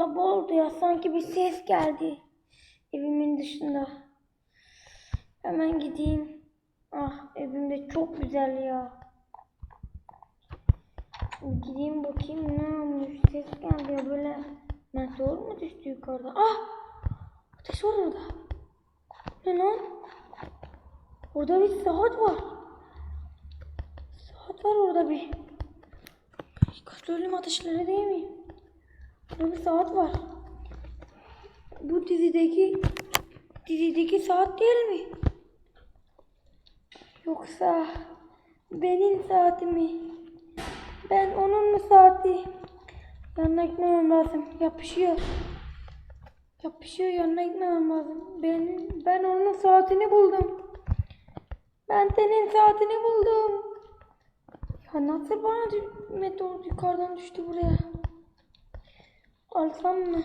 Sabah oldu ya sanki bir ses geldi. Evimin dışında. Hemen gideyim. Ah evim de çok güzel ya. Gideyim bakayım ne olmuş. Ses geldi ya böyle. Meteor mu düştü yukarıda? Ah! Ateş var orada. Ne lan? Orada bir saat var. Saat var orada bir. Kontrolüm ateşleri değil mi? Burada bir saat var. Bu dizideki dizideki saat değil mi? Yoksa benim saati mi? Ben onun mu saati? Yanına gitmemem lazım. Yapışıyor. Yapışıyor yanına gitmemem lazım. Ben ben onun saatini buldum. Ben senin saatini buldum. Ya nasıl bana meteor yukarıdan düştü buraya? Alsam mı?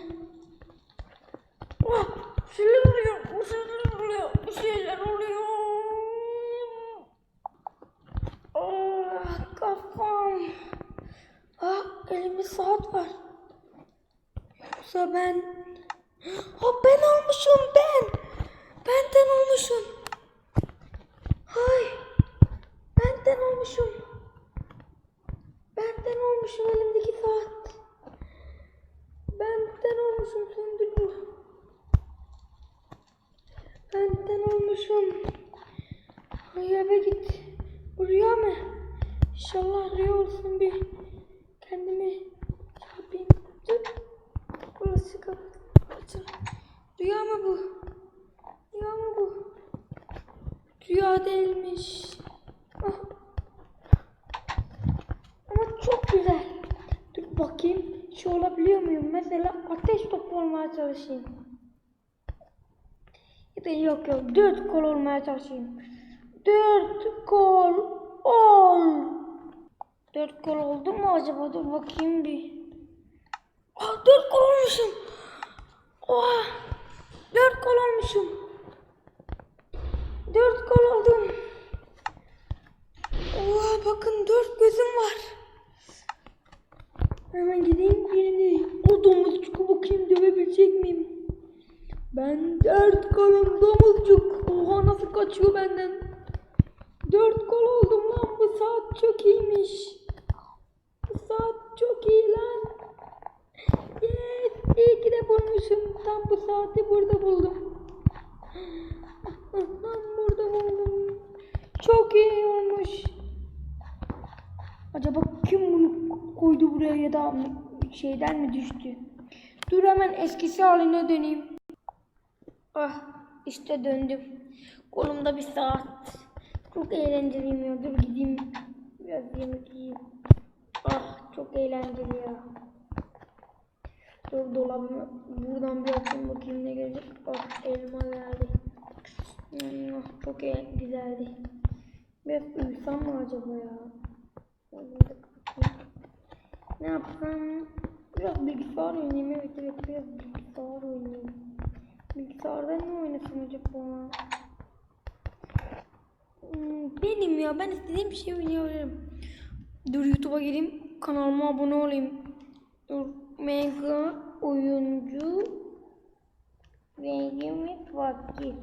Ah, bir şeyler oluyor, bir şeyler oluyor, bir şeyler oluyor. Ah, kafam. Ah, elimde saat var. Yoksa ben... Ha ben almışım ben. Benden olmuşum. Hay. Benden olmuşum. Benden olmuşum elimdeki saat. Benden olmuşum söndür bu. Benden Ay eve git. Rüya mı? İnşallah rüya olsun bir. Kendimi yapayım. Dur. Burası kapı. Açıl. Rüya mı bu? Rüya mı bu? Rüya değilmiş. Ah. Ama çok güzel. Dur bakayım. Şey olabiliyor muyum? Mesela ateş topu olmaya çalışayım. Yok yok. Dört kol olmaya çalışayım. Dört kol ol. Dört kol oldu mu acaba? Dur bakayım bir. Aa, dört kol olmuşum. Oha. Dört kol olmuşum. Dört kol oldum. Oha bakın dört gözüm var. Kaçıyor benden. Dört kol oldum lan bu saat çok iyiymiş. Bu saat çok iyi lan. Yes, iyi ki de bulmuşum. Tam bu saati burada buldum. Tam burada buldum. Çok iyi olmuş. Acaba kim bunu koydu buraya ya da şeyden mi düştü? Dur hemen eskisi haline döneyim. Ah işte döndüm. Kolumda bir saat. Çok eğlenceliyim ya. Dur gideyim. Biraz yemek yiyeyim. Ah çok eğlenceli ya. Dur dolabımı buradan bir açayım bakayım ne gelecek. Ah elma. Hmm, ah, çok e- güzeldi. Biraz uyusam mı acaba ya? Ne yapsam? Biraz bilgisayar oynayayım. Evet evet biraz bilgisayar oynayayım. Bilgisayarda ne oynasam acaba? Benim ya ben istediğim bir şey oynayabilirim. Dur YouTube'a gireyim. Kanalıma abone olayım. Dur mega oyuncu Verimi vakti.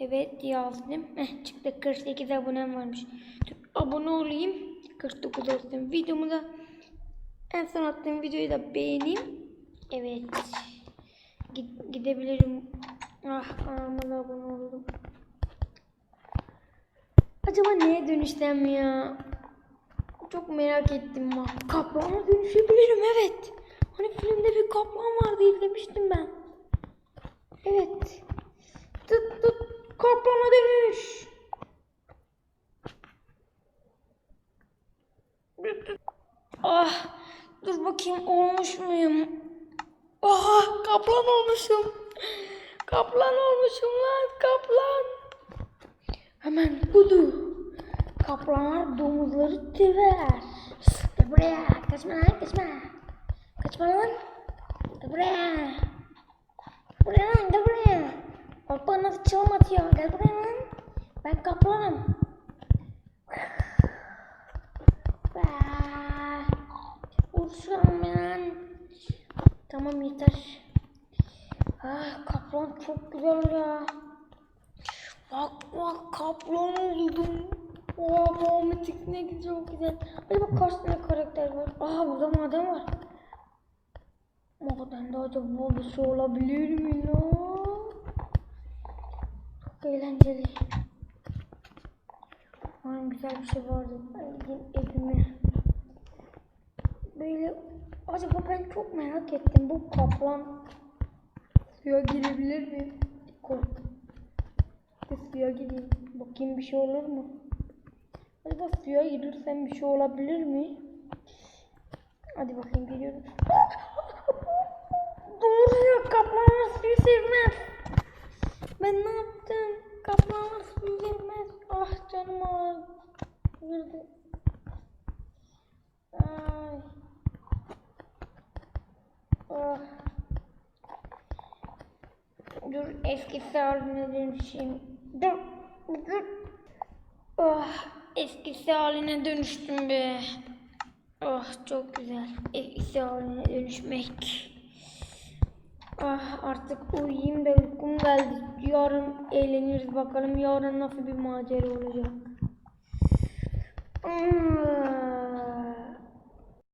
Evet yazdım. Eh çıktı 48 abonem varmış. Dur, abone olayım. 49 olsun. Videomu da en son attığım videoyu da beğeneyim. Evet. Gid- gidebilirim. Ah kanalıma abone oldum. Acaba neye dönüşsem ya? Çok merak ettim ha. Kaplana dönüşebilirim evet. Hani filmde bir kaplan vardı izlemiştim ben. Evet. Tut tut kaplana dönüş. Ah dur bakayım olmuş muyum? Aha kaplan olmuşum. Kaplan olmuşum lan kaplan. Hemen budu. Kaplanlar domuzları döver. Gel buraya. Kaçma lan kaçma. Kaçma lan. Gel buraya. Buraya lan gel buraya. Bak nasıl çalım atıyor. Gel buraya lan. Ben kaplanım. Uçuyorum ben. Tamam yeter. Ah kaplan çok güzel ya. Bak bak kaplan oldum. Oha Muhammed ne güzel çok güzel. Acaba kaç tane karakter var? Aa burada maden var. Madende acaba bir şey olabilir mi lan? Çok eğlenceli. Umarım güzel bir şey vardı. Ben gideyim evime. Böyle acaba ben çok merak ettim. Bu kaplan suya girebilir mi? Korktum. Bir suya gireyim. Bakayım bir şey olur mu? Acaba suya girersem bir şey olabilir mi? Hadi bakayım geliyorum. Doğru ya kaplanlar suyu sevmez. Ben ne yaptım? Kaplanlar suyu sevmez. Ah canım ağrıdı. Ay. Ah. Dur eskisi haline dönüşeyim. Dur. Dur. Ah eskisi haline dönüştüm be. Ah çok güzel. Eskisi haline dönüşmek. Ah artık uyuyayım da uykum geldi. Yarın eğleniriz bakalım yarın nasıl bir macera olacak. Ah.